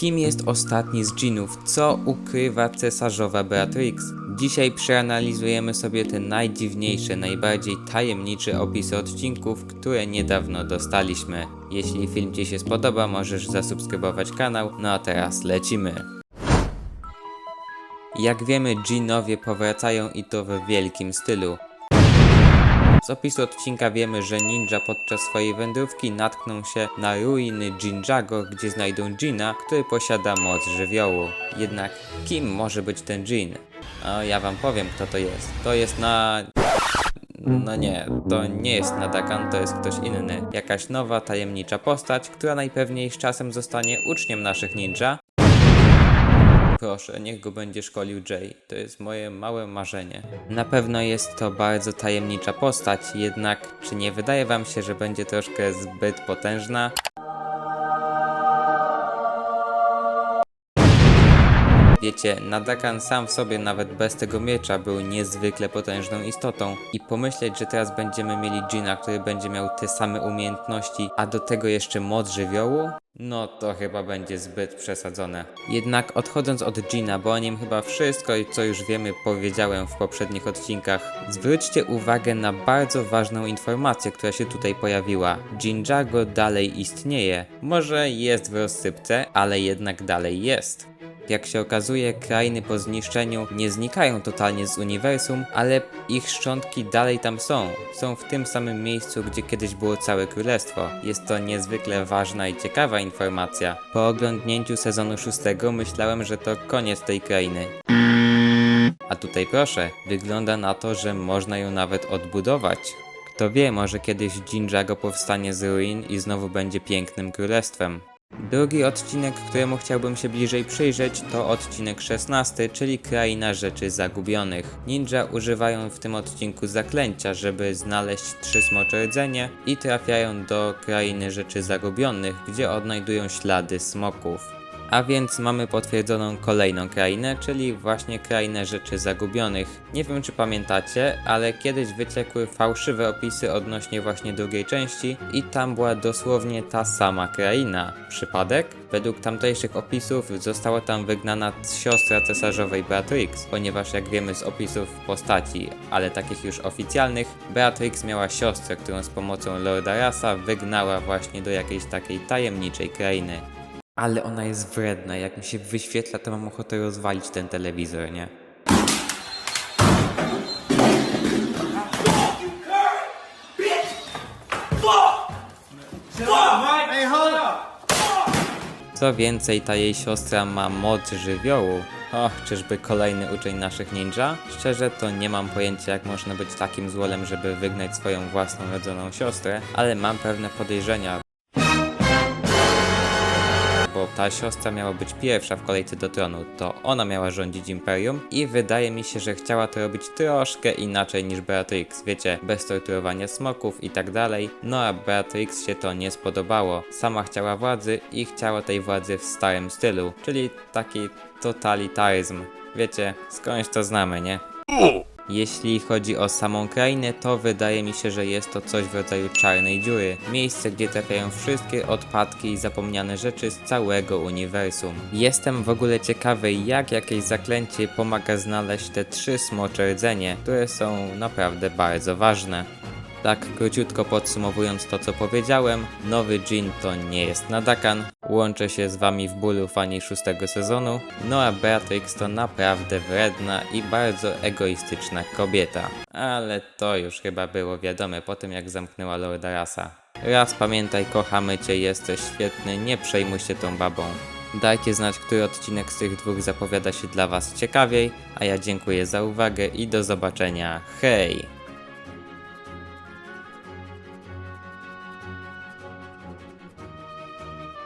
Kim jest ostatni z dżinów? Co ukrywa cesarzowa Beatrix? Dzisiaj przeanalizujemy sobie te najdziwniejsze, najbardziej tajemnicze opisy odcinków, które niedawno dostaliśmy. Jeśli film Ci się spodoba, możesz zasubskrybować kanał. No a teraz lecimy. Jak wiemy, dżinowie powracają i to w wielkim stylu. Z opisu odcinka wiemy, że ninja podczas swojej wędrówki natkną się na ruiny Jinjago, gdzie znajdą Jina, który posiada moc żywiołu. Jednak kim może być ten Jin? No, ja wam powiem kto to jest. To jest na... No nie, to nie jest Nadakan, to jest ktoś inny. Jakaś nowa, tajemnicza postać, która najpewniej z czasem zostanie uczniem naszych ninja. Proszę, niech go będzie szkolił Jay. To jest moje małe marzenie. Na pewno jest to bardzo tajemnicza postać, jednak czy nie wydaje wam się, że będzie troszkę zbyt potężna? Wiecie, Nadakan sam w sobie nawet bez tego miecza był niezwykle potężną istotą i pomyśleć, że teraz będziemy mieli Jina, który będzie miał te same umiejętności, a do tego jeszcze moc żywiołu? No to chyba będzie zbyt przesadzone. Jednak odchodząc od Gina, bo o nim chyba wszystko, co już wiemy, powiedziałem w poprzednich odcinkach, zwróćcie uwagę na bardzo ważną informację, która się tutaj pojawiła. Jinjago dalej istnieje. Może jest w rozsypce, ale jednak dalej jest. Jak się okazuje, krainy po zniszczeniu nie znikają totalnie z uniwersum, ale ich szczątki dalej tam są. Są w tym samym miejscu, gdzie kiedyś było całe królestwo. Jest to niezwykle ważna i ciekawa informacja. Po oglądnięciu sezonu szóstego myślałem, że to koniec tej krainy. A tutaj proszę, wygląda na to, że można ją nawet odbudować. Kto wie, może kiedyś Jinjago powstanie z ruin i znowu będzie pięknym królestwem. Drugi odcinek, któremu chciałbym się bliżej przyjrzeć, to odcinek 16, czyli Kraina Rzeczy Zagubionych. Ninja używają w tym odcinku zaklęcia, żeby znaleźć trzy smocze rdzenie i trafiają do Krainy Rzeczy Zagubionych, gdzie odnajdują ślady smoków. A więc mamy potwierdzoną kolejną krainę, czyli właśnie krainę rzeczy zagubionych. Nie wiem czy pamiętacie, ale kiedyś wyciekły fałszywe opisy odnośnie właśnie drugiej części i tam była dosłownie ta sama kraina. Przypadek? Według tamtejszych opisów została tam wygnana siostra cesarzowej Beatrix, ponieważ jak wiemy z opisów postaci, ale takich już oficjalnych, Beatrix miała siostrę, którą z pomocą Lorda Rasa wygnała właśnie do jakiejś takiej tajemniczej krainy. Ale ona jest wredna, jak mi się wyświetla, to mam ochotę rozwalić ten telewizor, nie? Co więcej, ta jej siostra ma moc żywiołu. Och, czyżby kolejny uczeń naszych ninja? Szczerze to nie mam pojęcia jak można być takim złolem, żeby wygnać swoją własną rodzoną siostrę, ale mam pewne podejrzenia. Bo ta siostra miała być pierwsza w kolejce do tronu, to ona miała rządzić imperium i wydaje mi się, że chciała to robić troszkę inaczej niż Beatrix, wiecie, bez torturowania smoków i tak dalej. No a Beatrix się to nie spodobało. Sama chciała władzy i chciała tej władzy w starym stylu, czyli taki totalitaryzm. Wiecie, skądś to znamy, nie? Jeśli chodzi o samą krainę, to wydaje mi się, że jest to coś w rodzaju czarnej dziury. Miejsce, gdzie trafiają wszystkie odpadki i zapomniane rzeczy z całego uniwersum. Jestem w ogóle ciekawy, jak jakieś zaklęcie pomaga znaleźć te trzy smocze rdzenie, które są naprawdę bardzo ważne. Tak króciutko podsumowując to co powiedziałem, nowy Jin to nie jest Nadakan, łączę się z wami w bólu fani szóstego sezonu, no a Beatrix to naprawdę wredna i bardzo egoistyczna kobieta. Ale to już chyba było wiadome po tym jak zamknęła Lorda Rasa. Raz pamiętaj, kochamy cię, jesteś świetny, nie przejmuj się tą babą. Dajcie znać, który odcinek z tych dwóch zapowiada się dla was ciekawiej, a ja dziękuję za uwagę i do zobaczenia. Hej!